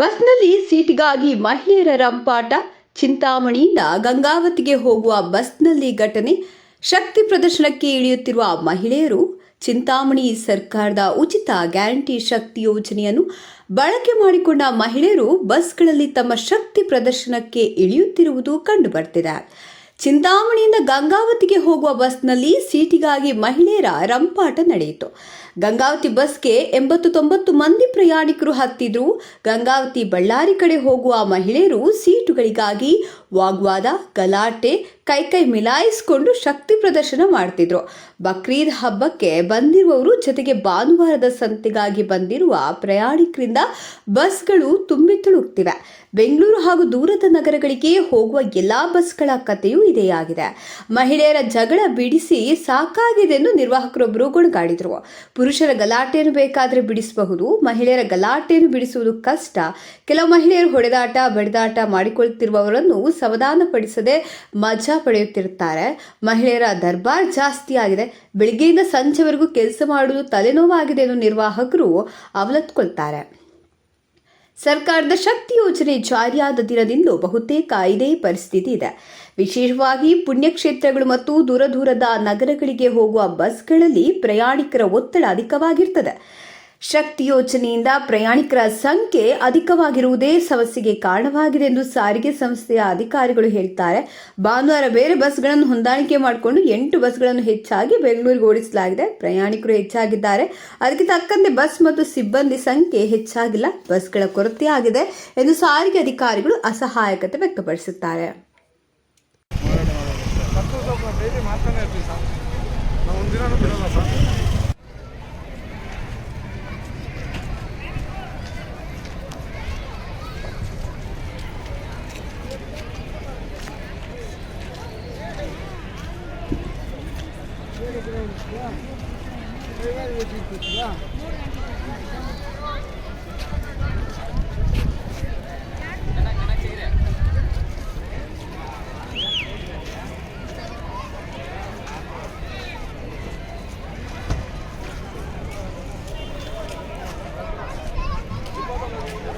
ಬಸ್ನಲ್ಲಿ ಸೀಟಿಗಾಗಿ ಮಹಿಳೆಯರ ರಂಪಾಟ. ಚಿಂತಾಮಣಿಯಿಂದ ಗಂಗಾವತಿಗೆ ಹೋಗುವ ಬಸ್ನಲ್ಲಿ ಘಟನೆ. ಶಕ್ತಿ ಪ್ರದರ್ಶನಕ್ಕೆ ಇಳಿಯುತ್ತಿರುವ ಮಹಿಳೆಯರು, ಚಿಂತಾಮಣಿ ಸರ್ಕಾರದ ಉಚಿತ ಗ್ಯಾರಂಟಿ ಶಕ್ತಿ ಯೋಜನೆಯನ್ನು ಬಳಕೆ ಮಾಡಿಕೊಂಡ ಮಹಿಳೆಯರು ಬಸ್ಗಳಲ್ಲಿ ತಮ್ಮ ಶಕ್ತಿ ಪ್ರದರ್ಶನಕ್ಕೆ ಇಳಿಯುತ್ತಿರುವುದು ಕಂಡುಬರ್ತಿದೆ. ಚಿಂತಾಮಣಿಯಿಂದ ಗಂಗಾವತಿಗೆ ಹೋಗುವ ಬಸ್ನಲ್ಲಿ ಸೀಟಿಗಾಗಿ ಮಹಿಳೆಯರ ರಂಪಾಟ ನಡೆಯಿತು. ಗಂಗಾವತಿ ಬಸ್ಗೆ ಎಂಬತ್ತು ತೊಂಬತ್ತು ಮಂದಿ ಪ್ರಯಾಣಿಕರು ಹತ್ತಿದ್ರು. ಗಂಗಾವತಿ ಬಳ್ಳಾರಿ ಕಡೆ ಹೋಗುವ ಮಹಿಳೆಯರು ಸೀಟುಗಳಿಗಾಗಿ ವಾಗ್ವಾದ, ಗಲಾಟೆ, ಕೈಕೈ ಮಿಲಾಯಿಸಿಕೊಂಡು ಶಕ್ತಿ ಪ್ರದರ್ಶನ ಮಾಡ್ತಿದ್ರು. ಬಕ್ರೀದ್ ಹಬ್ಬಕ್ಕೆ ಬಂದಿರುವವರು ಜೊತೆಗೆ ಭಾನುವಾರದ ಸಂತೆಗಾಗಿ ಬಂದಿರುವ ಪ್ರಯಾಣಿಕರಿಂದ ಬಸ್ಗಳು ತುಂಬಿ ತುಳುಕ್ತಿವೆ. ಬೆಂಗಳೂರು ಹಾಗೂ ದೂರದ ನಗರಗಳಿಗೆ ಹೋಗುವ ಎಲ್ಲಾ ಬಸ್ಗಳ ಕಥೆಯೂ ಇದೇ ಆಗಿದೆ ಮಹಿಳೆಯರ ಜಗಳ ಬಿಡಿಸಿ ಸಾಕಾಗಿದೆ ಎಂದು ನಿರ್ವಾಹಕರೊಬ್ಬರು ಗೊಣಗಾಡಿದ್ರು. ಪುರುಷರ ಗಲಾಟೆಯನ್ನು ಬೇಕಾದರೆ ಬಿಡಿಸಬಹುದು, ಮಹಿಳೆಯರ ಗಲಾಟೆಯನ್ನು ಬಿಡಿಸುವುದು ಕಷ್ಟ. ಕೆಲವು ಮಹಿಳೆಯರು ಹೊಡೆದಾಟ, ಬಡಿದಾಟ ಮಾಡಿಕೊಳ್ಳುತ್ತಿರುವವರನ್ನು ಸಮಾಧಾನಪಡಿಸದೆ ಮಜಾ ಪಡೆಯುತ್ತಿರುತ್ತಾರೆ. ಮಹಿಳೆಯರ ದರ್ಬಾರ್ ಜಾಸ್ತಿ ಆಗಿದೆ. ಬೆಳಿಗ್ಗೆಯಿಂದ ಸಂಜೆವರೆಗೂ ಕೆಲಸ ಮಾಡುವುದು ತಲೆನೋವಾಗಿದೆ ಎಂದು ನಿರ್ವಾಹಕರು ಅವಲತ್ಕೊಳ್ತಾರೆ. ಸರ್ಕಾರದ ಶಕ್ತಿ ಯೋಜನೆ ಜಾರಿಯಾದ ದಿನದಿಂದಲೂ ಬಹುತೇಕ ಇದೇ ಪರಿಸ್ಥಿತಿ ಇದೆ. ವಿಶೇಷವಾಗಿ ಪುಣ್ಯಕ್ಷೇತ್ರಗಳು ಮತ್ತು ದೂರ ದೂರದ ನಗರಗಳಿಗೆ ಹೋಗುವ ಬಸ್ಗಳಲ್ಲಿ ಪ್ರಯಾಣಿಕರ ಒತ್ತಡ ಅಧಿಕವಾಗಿರ್ತದೆ. ಶಕ್ತಿ ಯೋಜನೆಯಿಂದ ಪ್ರಯಾಣಿಕರ ಸಂಖ್ಯೆ ಅಧಿಕವಾಗಿರುವುದೇ ಸಮಸ್ಯೆಗೆ ಕಾರಣವಾಗಿದೆ ಎಂದು ಸಾರಿಗೆ ಸಂಸ್ಥೆಯ ಅಧಿಕಾರಿಗಳು ಹೇಳ್ತಾರೆ. ಭಾನುವಾರ ಬೇರೆ ಬಸ್ಗಳನ್ನು ಹೊಂದಾಣಿಕೆ ಮಾಡಿಕೊಂಡು ಎಂಟು ಬಸ್ಗಳನ್ನು ಹೆಚ್ಚಾಗಿ ಬೆಂಗಳೂರಿಗೆ ಓಡಿಸಲಾಗಿದೆ. ಪ್ರಯಾಣಿಕರು ಹೆಚ್ಚಾಗಿದ್ದಾರೆ. ಅದಕ್ಕೆ ತಕ್ಕಂತೆ ಬಸ್ ಮತ್ತು ಸಿಬ್ಬಂದಿ ಸಂಖ್ಯೆ ಹೆಚ್ಚಾಗಿಲ್ಲ. ಬಸ್ಗಳ ಕೊರತೆ ಆಗಿದೆ ಎಂದು ಸಾರಿಗೆ ಅಧಿಕಾರಿಗಳು ಅಸಹಾಯಕತೆ ವ್ಯಕ್ತಪಡಿಸುತ್ತಾರೆ. 들어오니까 저희가 이렇게 있겠구나.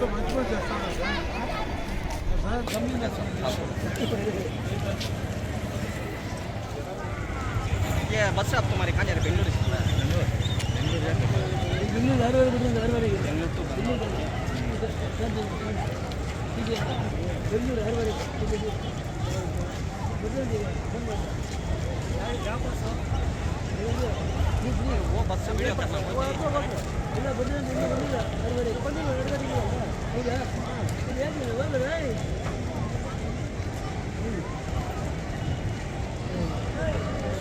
또 만들어졌잖아. 아, 전민가 좀 가고. ಬಸ್ ಸ್ಟಾಪ್ ಸುಮಾರು ಕಾಂಜಾರ ಬೆಂಗಳೂರು ಓ ಬಸ್ ವಿಡಿಯೋ ಬಂದಿಲ್ಲ